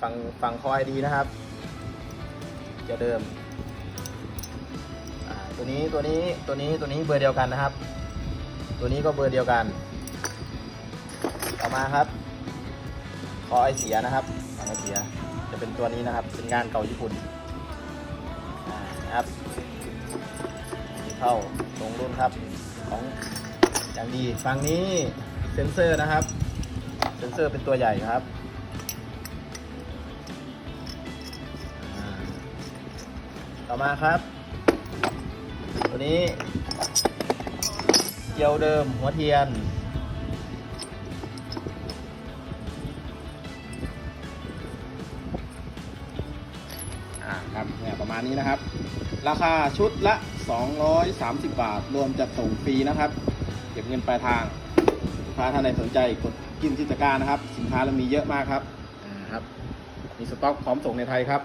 ฟังฟังคอยดีนะครับเกียวเดิม ตัวนี้ตัวนี้ตัวนี้ตัวนี้เบอร์เดียวกันนะครับ ตัวนี้ก็เบอร์เดียวกัน ต่อมาครับ คอไอเสียนะครับคอไอเสีย จะเป็นตัวนี้นะครับ เป็นงานเก่าญี่ปุ่นนะครับเข้าตรงรุ่นครับของอย่างดีฝั่งนี้เซ็นเซอร์นะครับ เซ็นเซอร์เป็นตัวใหญ่ครับ ต่อมาครับ ตัวนี้เกียวเดิมหัวเทียน อ่าครับเนี่ยประมาณนี้นะครับ ราคาชุดละ 230 บาท รวมจัดส่งฟรีนะครับ เก็บเงินปลายทางลูกค้าท่านใดสนใจกดกินที่ตะกร้ารนะครับ สินค้าเรามีเยอะมากครับอ่าครับ มีสต็อกพร้อมส่งในไทยครับ